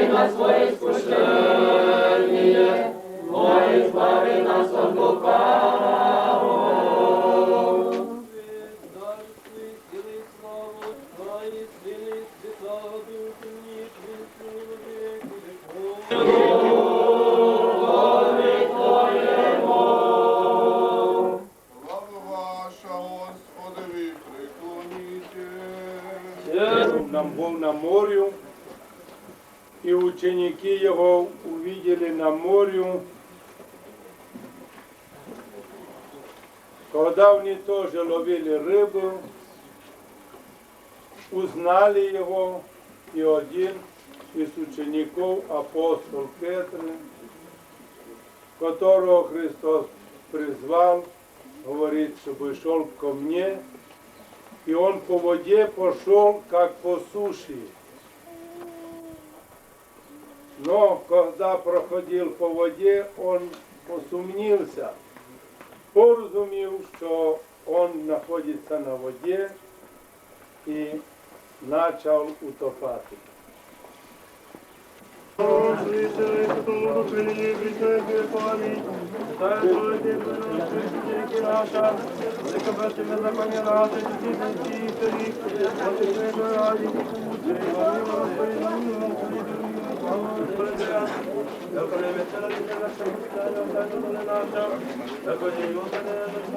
и своїх Слава на морю, и ученики его увидели на морю, когда они тоже ловили рыбу, узнали его, и один из учеников, апостол Петр, которого Христос призвал, говорит, чтобы шел ко мне, и он по воде пошел, как по суше. Но когда проходил по воде, он посумнился, поразумел, что он находится на воде и начал утопать. Слышали, что лучше не причастие память, Святая Богородице, Богородице, наша, нека брати не запам'янати, всі всі історії, Бати Твоєї раді, Пригорі Господи, нам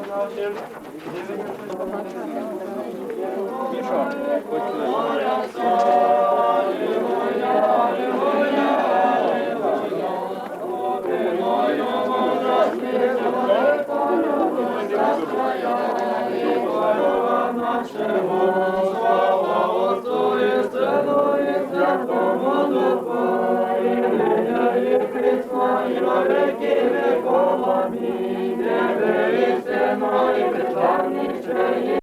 нам Міша, хоч Тебе і сино, і приславниче, і